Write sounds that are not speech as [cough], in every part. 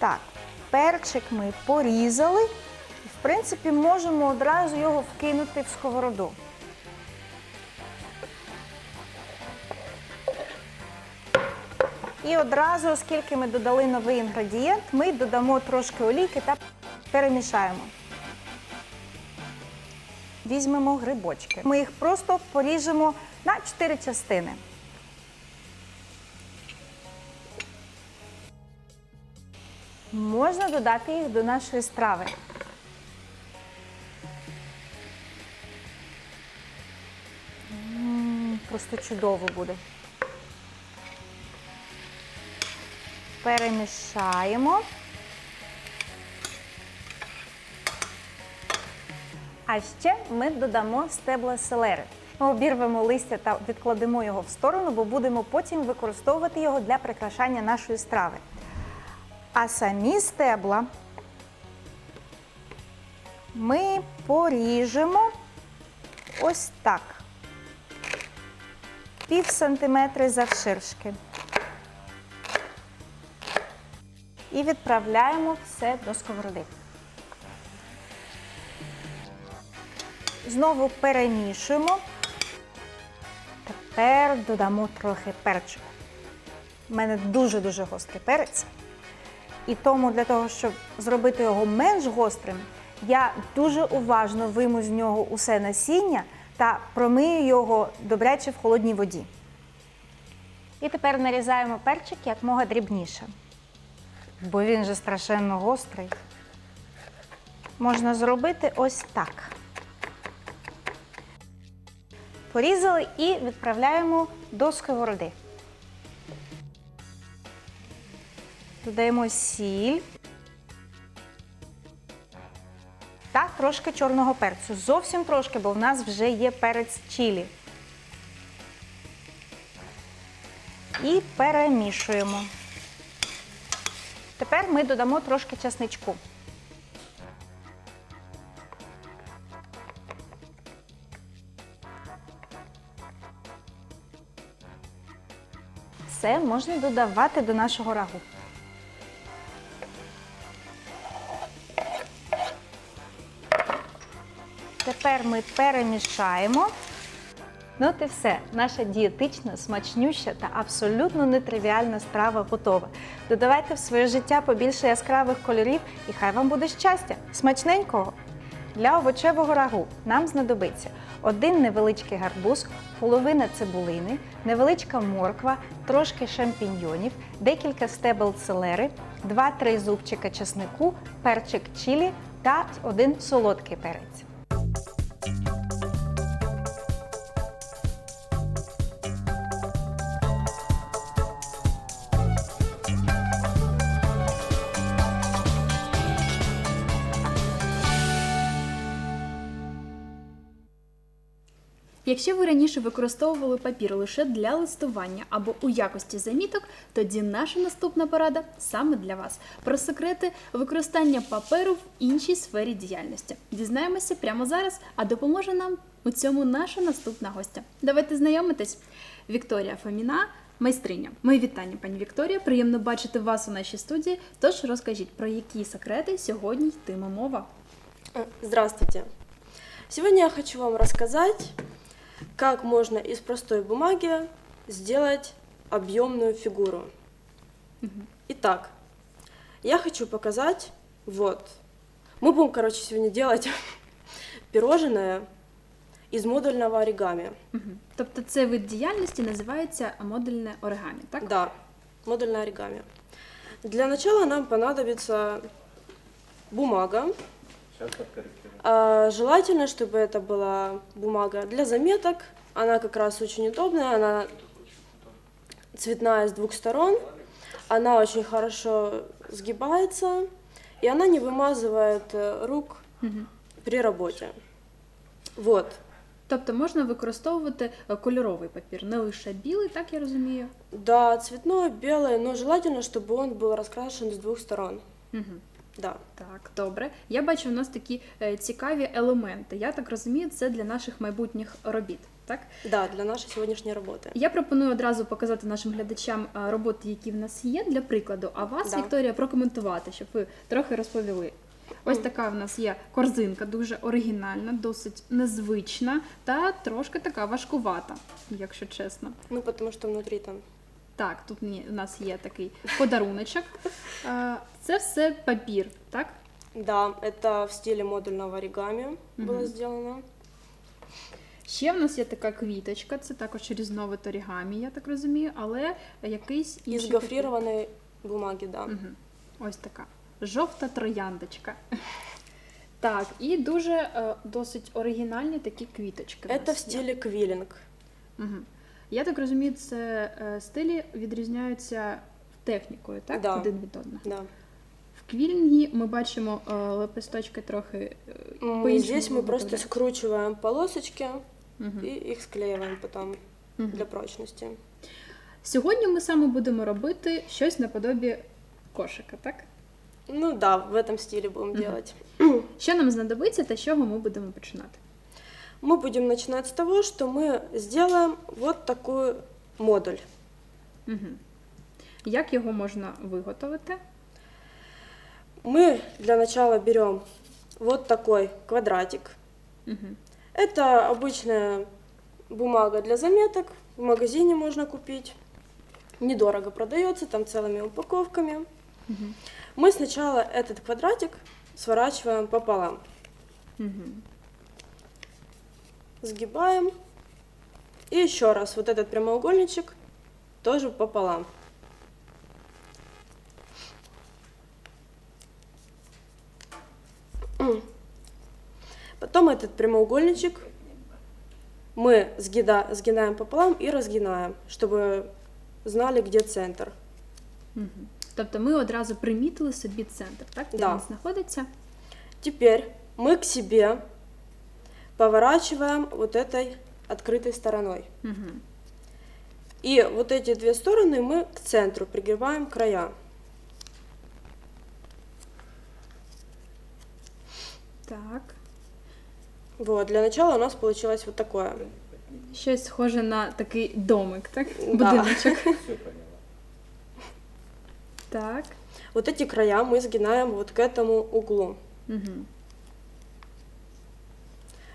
Так, перчик ми порізали. В принципі, можемо одразу його вкинути в сковороду. І одразу, оскільки ми додали новий інгредієнт, ми додамо трошки олійки та перемішаємо. Візьмемо грибочки. Ми їх просто поріжемо на 4 частини. Можна додати їх до нашої страви. Просто чудово буде. Перемішаємо. А ще ми додамо стебла селери. Обірвемо листя та відкладемо його в сторону, бо будемо потім використовувати його для прикрашання нашої страви. А самі стебла ми поріжемо ось так. Пів сантиметри завширшки. І відправляємо все до сковороди. Знову перемішуємо. Тепер додамо трохи перчику. У мене дуже-дуже гострий перець. І тому для того, щоб зробити його менш гострим, я дуже уважно вийму з нього усе насіння та промию його добряче в холодній воді. І тепер нарізаємо перчик якмога дрібніше. Бо він же страшенно гострий. Можна зробити ось так. Порізали і відправляємо до сковороди. Додаємо сіль та трошки чорного перцю. Зовсім трошки, бо в нас вже є перець чилі. І перемішуємо. Тепер ми додамо трошки чесничку. Все можна додавати до нашого рагу. Тепер ми перемішаємо. Ну от і все. Наша дієтична, смачнюща та абсолютно нетривіальна страва готова. Додавайте в своє життя побільше яскравих кольорів і хай вам буде щастя! Смачненького! Для овочевого рагу нам знадобиться один невеличкий гарбуз, половина цибулини, невеличка морква, трошки шампіньйонів, декілька стебел селери, 2-3 зубчика чеснику, перчик чилі та один солодкий перець. Якщо ви раніше використовували папір лише для листування або у якості заміток, тоді наша наступна порада саме для вас про секрети використання паперу в іншій сфері діяльності. Дізнаємося прямо зараз, а допоможе нам у цьому наша наступна гостя. Давайте знайомитись. Вікторія Фоміна, майстриня. Мої вітання, пані Вікторія. Приємно бачити вас у нашій студії. Тож розкажіть, про які секрети сьогодні йтиме мова. Э, Здравствуйте. Сегодня я хочу вам рассказать, как можно из простой бумаги сделать объемную фигуру. Итак, я хочу показать, вот, мы будем, короче, сегодня делать [laughs] пирожное из модульного оригами. Мгм. Тобто цей вид діяльності називається модульне оригамі, так? Да, модульное оригами. Для начала нам понадобится бумага. А, Желательно, чтобы это была бумага для заметок. Она как раз очень удобная, она цветная с двух сторон. Она очень хорошо сгибается, и она не вымазывает э, рук Мгм. при работе. Вот. Тобто можна використовувати е, кольоровий папір, не лише білий, так я розумію. Да, цветной, белый, но желательно, чтобы он был раскрашен с двух сторон. Угу. Да. Так, добре. Я бачу, у нас такі е, цікаві елементи. Я так розумію, це для наших майбутніх робіт. так? Да, для нашей сегодняшней работы. Я пропоную одразу показати нашим глядачам е, роботи, які в нас є для прикладу. А вас, Да. Вікторія, прокоментувати, щоб ви трохи розповіли. Ось така в нас є корзинка, дуже оригінальна, досить незвична та трошки така важкувата, якщо чесно. Ну, потому что внутри там Так, тут ні- у нас є такий подаруночок. [laughs] Е, Це все папір, так? Да, это в стиле модульного оригами было сделано. Ще в нас є така квіточка, це також різновид орігамі, я так розумію, але якийсь Из інший. гофрированной бумаги, да. Мгм. Ось така. Жовта трояндочка. [laughs] Так, і дуже е, досить оригінальні такі квіточки. в Это нас в є. стиле квиллинг. Мгм. я так розумію, це е, стилі відрізняються технікою, так? Да. Один від одного. Да. В квілінгі ми бачимо е, лепесточки трохи е, по-іншому Здесь мы просто скручиваем полосочки Мгм. и их склеиваем потом Мгм. для прочности. Сьогодні ми саме будемо робити щось наподобі кошика, так? Ну да, в этом стиле будем Мгм. делать. Що нам знадобиться та з чого ми будемо починати? Мы будем начинать с того, что мы сделаем вот такую модуль. Угу. Як його можна виготовити? Мы для начала берем вот такой квадратик. Угу. Это обычная бумага для заметок. В магазине можно купить. Недорого продается, там целыми упаковками. Угу. Мы сначала этот квадратик сворачиваем пополам. Угу. Сгибаем. И еще раз вот этот прямоугольничек тоже пополам. Потом этот прямоугольничек мы сгида- сгинаем пополам и разгинаем, чтобы знали, где центр. Угу. Тобто ми одразу примітили собі центр, так? Де Да. він знаходиться? Теперь мы к себе поворачиваем вот этой открытой стороной. Угу. И вот эти две стороны мы к центру пригибаем края. Так. Вот, для начала у нас получилось вот такое. Щось схоже на такий домик, так? Да. Будиночок. [laughs] Так. Вот эти края мы сгинаем вот к этому углу. Угу.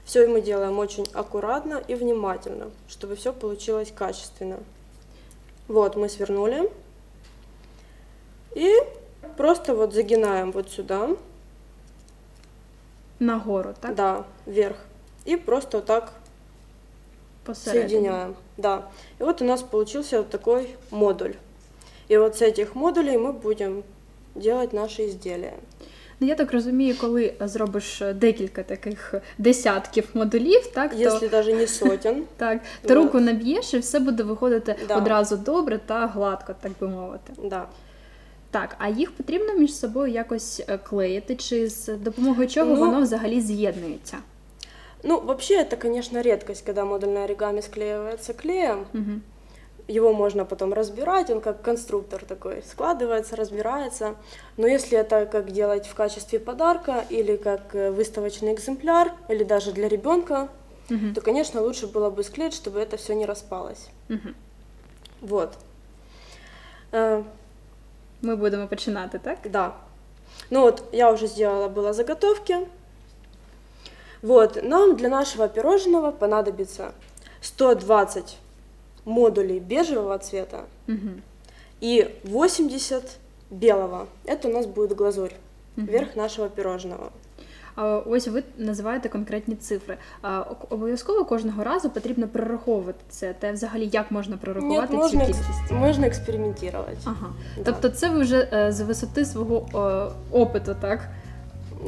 Все мы делаем очень аккуратно и внимательно, чтобы все получилось качественно. Вот, мы свернули. И просто вот загинаем вот сюда, Нагору, так? да, вверх. И просто вот так Посередині. соединяем. Да. И вот у нас получился вот такой модуль. И вот с этих модулей мы будем делать наши изделия. Ну, я так розумію, коли зробиш декілька таких десятків модулів, так, то, даже не сотен. [laughs] так, то руку наб'єш і все буде виходити одразу добре та гладко, так би мовити. Да. Так, а їх потрібно між собою якось е, клеїти, чи з допомогою чого Ну, воно взагалі з'єднується? Ну, вообще, это, конечно, редкость, когда модульное оригами склеивается клеем. Угу. Его можно потом разбирать, он как конструктор такой складывается, разбирается. Но если это как делать в качестве подарка или как э, выставочный экземпляр, или даже для ребенка, Угу. то, конечно, лучше было бы склеить, чтобы это все не распалось. Угу. Вот. Э, Ми будемо починати, так? Да. Ну вот, я уже сделала было заготовки. Вот, нам для нашего пирожного понадобится 120 модулей бежевого цвета Угу. и 80 белого. Это у нас будет глазурь, Мгм. верх нашего пирожного. А ось ви називаєте конкретні цифри. А ок- обов'язково кожного разу потрібно прораховувати це. Та взагалі як можна Нет, прорахувати цю можно, кількість? экс- можно экспериментировать. Ага. Да. Тобто це ви вже е, з висоти свого е, опиту, так?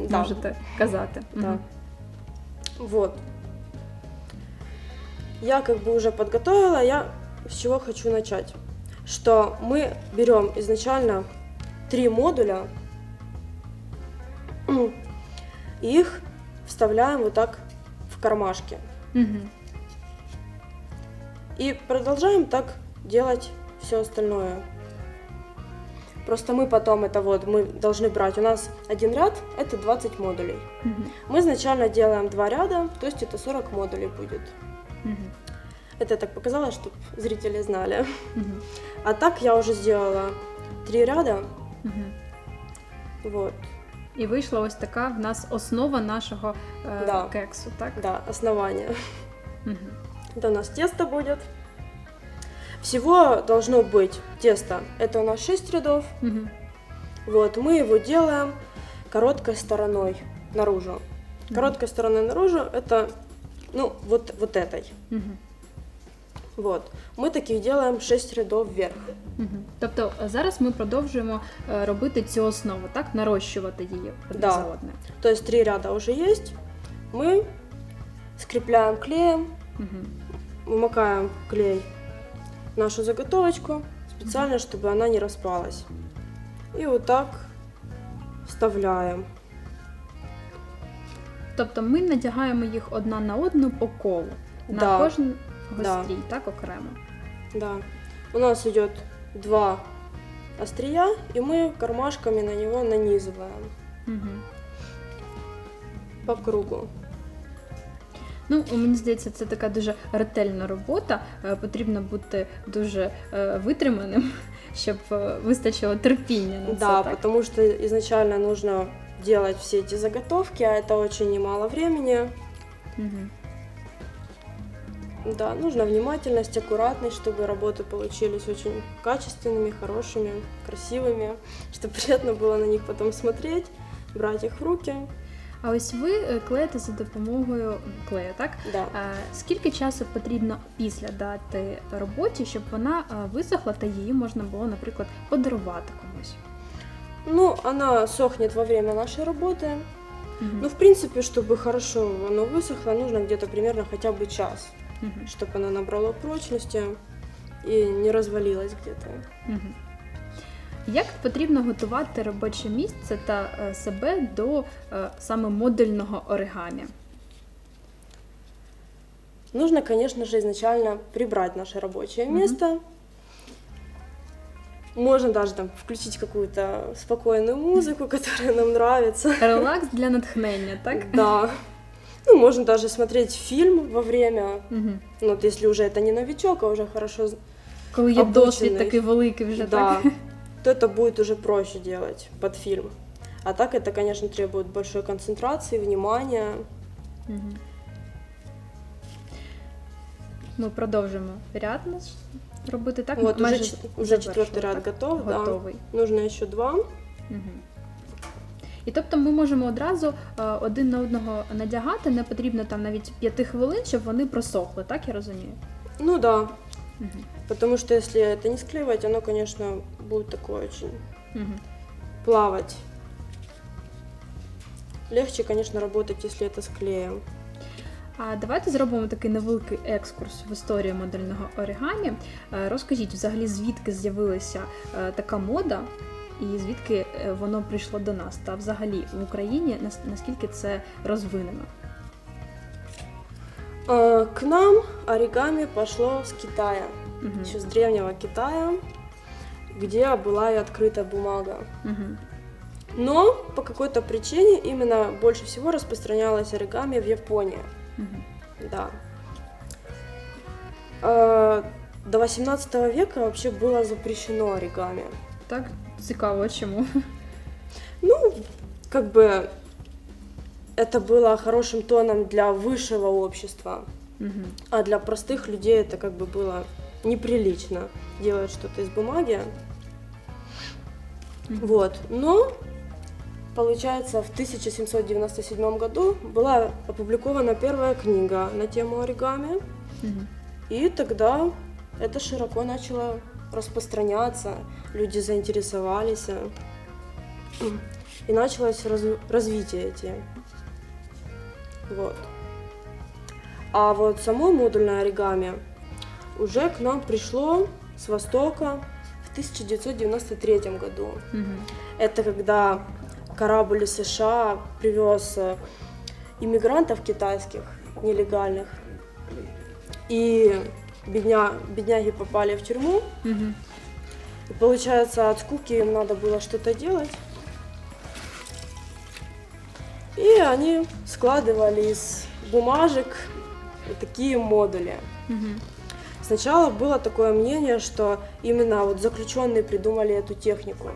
Да. Можете казати. Да. Мгм. Вот. Я как бы уже подготовила, я с чего хочу начать. Что мы берем изначально три модуля, и их вставляем вот так в кармашки. Мгм. И продолжаем так делать все остальное. Просто мы потом это вот, мы должны брать, у нас один ряд, это 20 модулей. Мгм. Мы изначально делаем два ряда, то есть это 40 модулей будет. Это я так показала, чтобы зрители знали. А так я уже сделала три ряда. Вот, І вийшла ось така в нас основа нашого е, Да. кексу, так? да, основание. Мгм. Это у нас тесто будет. Всего должно быть тесто. Это у нас 6 рядов. Мгм. Вот, мы его делаем короткой стороной наружу. Короткой стороной наружу это, ну, вот, вот этой. Мгм. Вот. Мы таких делаем 6 рядов вверх. Мгм. Тобто е, зараз ми продовжуємо е, робити цю основу, так? Нарощувати її одне Да. за одне. То есть три ряда уже есть. Мы скрепляем клеем, Мгм. вымокаем клей в нашу заготовочку специально, чтобы она не распалась. И вот так вставляем. Тобто ми надягаємо їх одна на одну по колу. На Да. кожен Да. так, окремо. Да. У нас идет два острия, и мы кармашками на него нанизываем Мгм. по кругу. Ну, мені здається, це така дуже ретельна робота. Е, Потрібно бути дуже е, витриманим, [laughs] щоб е, вистачило терпіння на да, це. Так? потому что изначально нужно делать все эти заготовки, а это очень немало времени. Мгм. Да, нужна внимательность, аккуратность, чтобы работы получились очень качественными, хорошими, красивыми, [laughs] чтобы приятно было на них потом смотреть, брать их в руки. А ось ви е, клеїте за допомогою клею, так? Да. Е, Скільки часу потрібно після дати роботі, щоб вона е, висохла та її можна було, наприклад, подарувати комусь? Ну, она сохнет во время нашей работы. Мгм. Ну, в принципе, чтобы хорошо оно высохло, нужно где-то примерно хотя бы час, Мгм. чтобы оно набрало прочности и не развалилось где-то. Мгм. Як потрібно готувати робоче місце та е, себе до е, саме модульного оригамі? Нужно, конечно же, изначально прибрать наше рабочее Мгм. место. Можно даже там включить какую-то спокойную музыку, которая [laughs] нам нравится. Релакс для натхнення, так? Да. Ну, можно даже смотреть фильм во время, Мгм. ну, вот если уже это не новичок, а уже хорошо, з- Коли є досвід Обучений. такий великий вже, да, так? [laughs] то это будет уже проще делать под фильм. А так это, конечно, требует большой концентрации, внимания. Мгм. Ми продовжимо ряд наш робити, так? вот уже, Майже чет- уже завершили, четвертый ряд так? готов, да. Готовий. Нужно еще два. Мгм. І тобто ми можемо одразу е, один на одного надягати, не потрібно там навіть п'яти хвилин, щоб вони просохли, так я розумію? Ну да, Мгм. потому что если это не склеивать, оно, конечно, будет такое очень Мгм. плавать. Легче, конечно, работать, если это с клеем. А давайте зробимо такий невеликий екскурс в історію модельного оригамі. Е, Розкажіть взагалі, звідки з'явилася е, така мода, і звідки е, воно прийшло до нас, та взагалі в Україні наскільки це розвинено? К нам оригами пошло с Китая, Мгм. еще с древнего Китая, где была и открыта бумага. Мгм. Но по какой-то причине именно больше всего распространялось оригами в Японии. Мгм. Да. А, До 18 века вообще было запрещено оригами. Так цікаво, чому? Ну, как бы это было хорошим тоном для высшего общества, Мгм. а для простых людей это как бы было неприлично делать что-то из бумаги. Мгм. Вот. Но, получается, в 1797 году была опубликована первая книга на тему оригами, и тогда это широко начало распространяться, люди заинтересовались, и началось раз- развитие эти. Вот. А вот само модульное оригами уже к нам пришло с Востока в 1993 году. Мгм. Это когда корабль из США привез э, иммигрантов китайских нелегальных, и бедня, бедняги попали в тюрьму, Мгм. и получается от скуки им надо было что-то делать. И они складывали из бумажек такие модули. Мгм. Сначала было такое мнение, что именно вот заключенные придумали эту технику.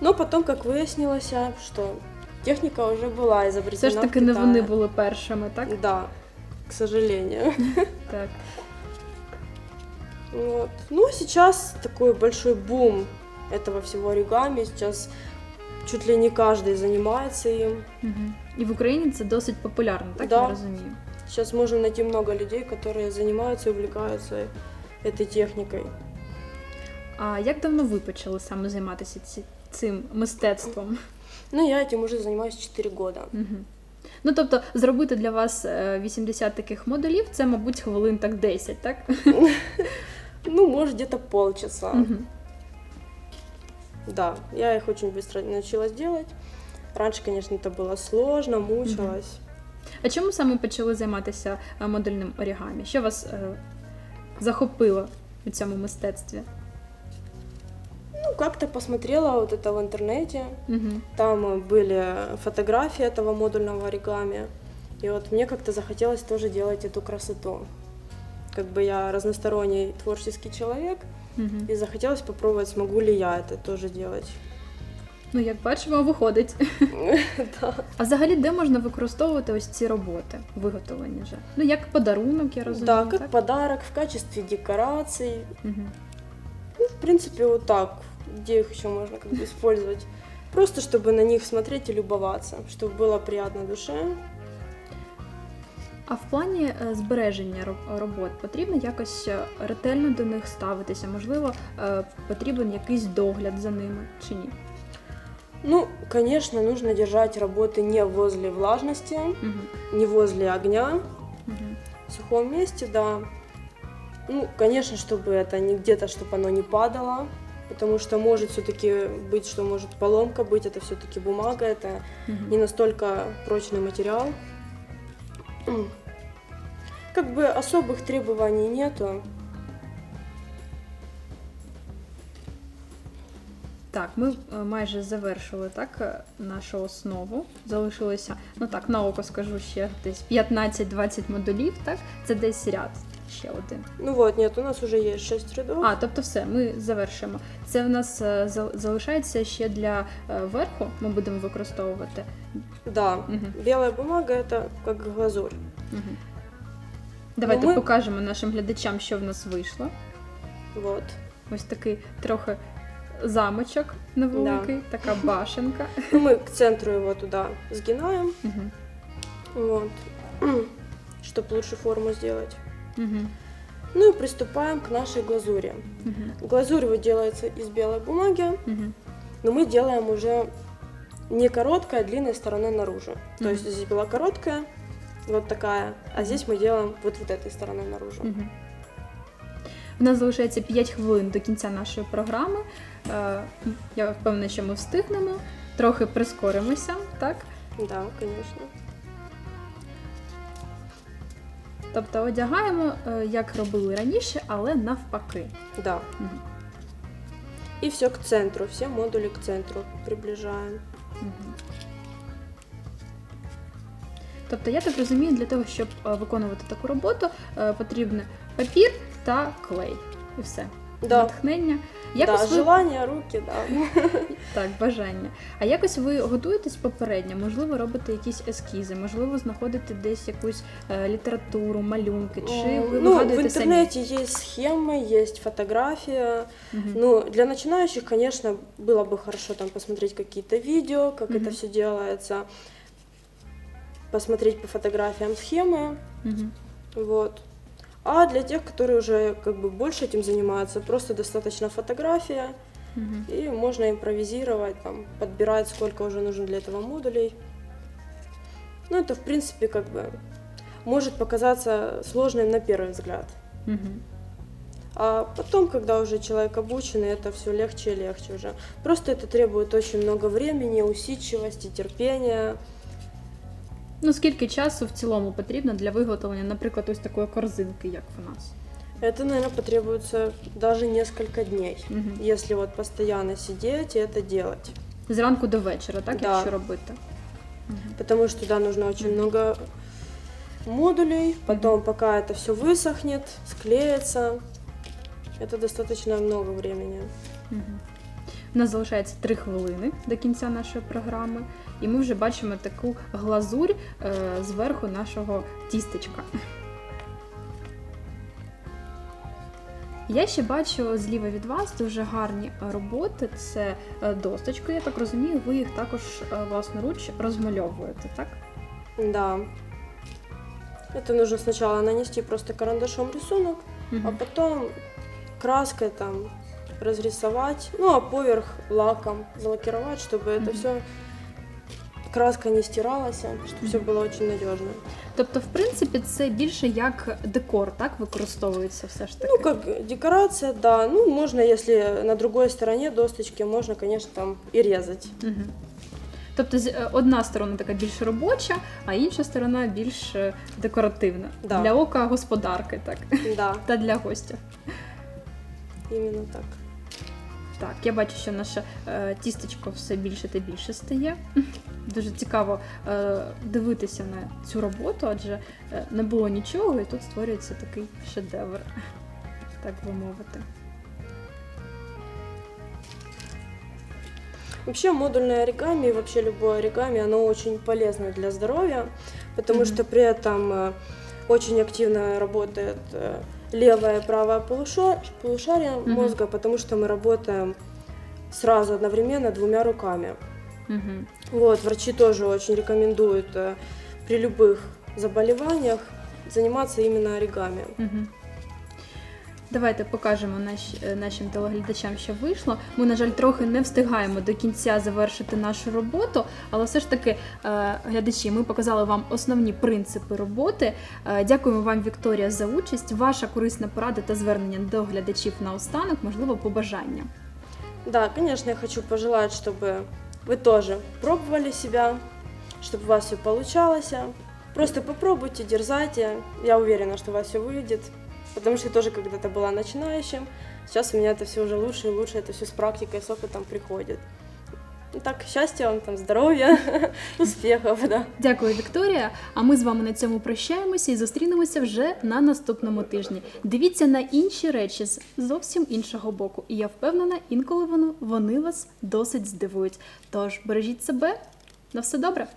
Но потом, как выяснилось, а, что техника уже была изобретена Все ж в таки не Китае. вони були першими, так? Да, к сожалению. [laughs] Так. Вот. Ну, сейчас такой большой бум этого всего оригами. Сейчас чуть ли не каждый занимается им. Угу. І в Україні це досить популярно, так Да. я розумію. Сейчас можно найти много людей, которые занимаются и увлекаются этой техникой. А як давно ви почали саме займатися ці- цим мистецтвом? Ну, я этим уже занимаюсь 4 года. Угу. Ну, тобто, зробити для вас е, 80 таких модулів, це, мабуть, хвилин так 10, так? [laughs] Ну, может, где-то полчаса. Угу. Да, я их очень быстро научилась делать. Раньше, конечно, это было сложно, мучилась. А чому саме почали займатися е, модульним орігамі? Що вас е, захопило у цьому мистецтві? Ну, как-то посмотрела вот это в интернете. Угу. Там э, были фотографии этого модульного оригами. И вот мне как-то захотелось тоже делать эту красоту. Как бы я разносторонний творческий человек, Угу. и захотелось попробовать, смогу ли я это тоже делать. Ну, як бачимо, виходить. Да. [laughs] А взагалі, де можна використовувати ось ці роботи, виготовлені вже? Ну, як подарунок, я розумію. Да, как так? подарок, в качестве декораций. Мгм. Ну, в принципе, вот так. Где их еще можно как бы использовать? Просто чтобы на них смотреть и любоваться, чтобы было приятно душе. А в плані е, збереження ро- робот потрібно якось е, ретельно до них ставитися? Можливо, е, потрібен якийсь догляд за ними чи ні? Ну, конечно, нужно держать работы не возле влажности, Угу. не возле огня, Угу. в сухом месте, да. Ну, конечно, чтобы это не где-то, чтобы оно не падало, Потому что может все-таки быть, что может поломка быть, это все-таки бумага, это не настолько прочный материал. [clears throat] Как бы особых требований нету. Так, ми е, майже завершили так е, нашу основу. Залишилося, ну так, на око скажу ще десь 15-20 модулів, так? Це десь ряд ще один. Ну вот, нет, у нас уже есть 6 рядов. А, тобто все, ми завершимо. Це в нас е, зал- залишається ще для е, верху, ми будемо використовувати. Да, Мгм. белая бумага это как глазурь. Угу. Давайте ми- покажемо нашим глядачам, що в нас вийшло. Вот. Ось такий трохи замочок невеликий, така башенка. [laughs] Ну, мы к центру его туда сгинаем, Угу. вот, [clears throat] чтобы лучше форму сделать. Угу. Ну и приступаем к нашей глазури. Угу. Глазурь вот делается из белой бумаги, Угу. но мы делаем уже не короткой, а длинной стороной наружу. То Мгм. есть здесь была короткая, вот такая, а здесь мы делаем вот, вот этой стороной наружу. Угу. У нас залишається 5 хвилин до кінця нашої програми. Е, Я впевнена, що ми встигнемо. Трохи прискоримося, так? Да, конечно. Тобто одягаємо, е, як робили раніше, але навпаки. Да. Угу. И все к центру, все модули к центру приближаем. Угу. Тобто, я так розумію, для того, щоб е, виконувати таку роботу, е, потрібен папір та клей. І все Да. Натхнення. да, Якось ви... желание, руки, да. [laughs] Так, бажання. А якось ви готуєтесь попередньо, можливо, робите якісь ескізи, можливо, знаходите десь якусь е, літературу, малюнки, чи М, ви ну, в вигадуєте самі? интернете есть схемы, есть фотография. Мгм. Ну, для начинающих, конечно, было бы хорошо там посмотреть какие-то видео, как Мгм. это все делается, посмотреть по фотографиям схемы, Мгм. вот. А для тех, которые уже как бы больше этим занимаются, просто достаточно фотография, Мгм. и можно импровизировать, там, подбирать, сколько уже нужно для этого модулей. Ну, это, в принципе, как бы может показаться сложным на первый взгляд. Мгм. А потом, когда уже человек обученный, это все легче и легче уже. Просто это требует очень много времени, усидчивости, терпения. Ну, скільки часу в цілому потрібно для виготовлення, наприклад, ось такої корзинки, як в нас? Это, наверное, потребуется даже несколько дней, Мгм. если вот постоянно сидеть и это делать. Зранку до вечора, так, Да. якщо робити? Мгм. Потому что, да, нужно очень Мгм. много модулей, потом пока это все высохнет, склеится. Это достаточно много времени. Мгм. У нас залишається 3 хвилини до кінця нашої програми, і ми вже бачимо таку глазурь е, зверху нашого тістечка. Я ще бачу зліва від вас дуже гарні роботи. Це е, досточки, я так розумію, ви їх також е, власноруч розмальовуєте, так? Да. Это нужно сначала нанести просто карандашом рисунок, а Мгм. потом краской там разрисовать, ну а поверх лаком залакировать, чтобы это Мгм. все краска не стиралась, чтобы все было очень надежно. Тобто, в принципі, це більше як декор, так використовується все ж таки. Ну, как декорация, да. Ну, можно, если на другой стороне досточки, можно, конечно, там и резать. Мгм. Тобто е, одна сторона така більш робоча, а інша сторона більш е, декоративна. Да. Для ока господарки, так. Да, [laughs] Та для гостя. именно так. Так, я бачу, що наше е, тістечко все більше та більше стає Дуже цікаво е, дивитися на цю роботу, адже е, не було нічого, і тут створюється такий шедевр, [laughs] так би мовити. Вообще модульное оригами и вообще любое оригами, оно очень полезно для здоровья, потому Мгм. что при этом э, очень активно работает э, левое и правое полуша- полушарие Мгм. мозга, потому что мы работаем сразу одновременно двумя руками. Угу. Вот, врачи тоже очень рекомендуют э, при любых заболеваниях заниматься именно оригами. Угу. Давайте покажемо наш, е, нашим телеглядачам, що вийшло. Ми, на жаль, трохи не встигаємо до кінця завершити нашу роботу, але все ж таки, е, глядачі, ми показали вам основні принципи роботи. Е, Дякуємо вам, Вікторія, за участь. Ваша корисна порада та звернення до глядачів наостанок, можливо, побажання. Да, конечно, я хочу пожелать, чтобы вы тоже пробовали себя, чтобы у вас все получалось. Просто попробуйте, дерзайте. Я уверена, что у вас все выйдет. Потому что я тоже когда-то была начинающим. Сейчас у меня это все уже лучше и лучше. Это все с практикой, с опытом приходит. Так, щастя вам, там, здоров'я, [laughs] успіхів. да. Дякую, Вікторія. А ми з вами на цьому прощаємося і зустрінемося вже на наступному тижні. Дивіться на інші речі з зовсім іншого боку. І я впевнена, інколи воно вони вас досить здивують. Тож бережіть себе, на все добре.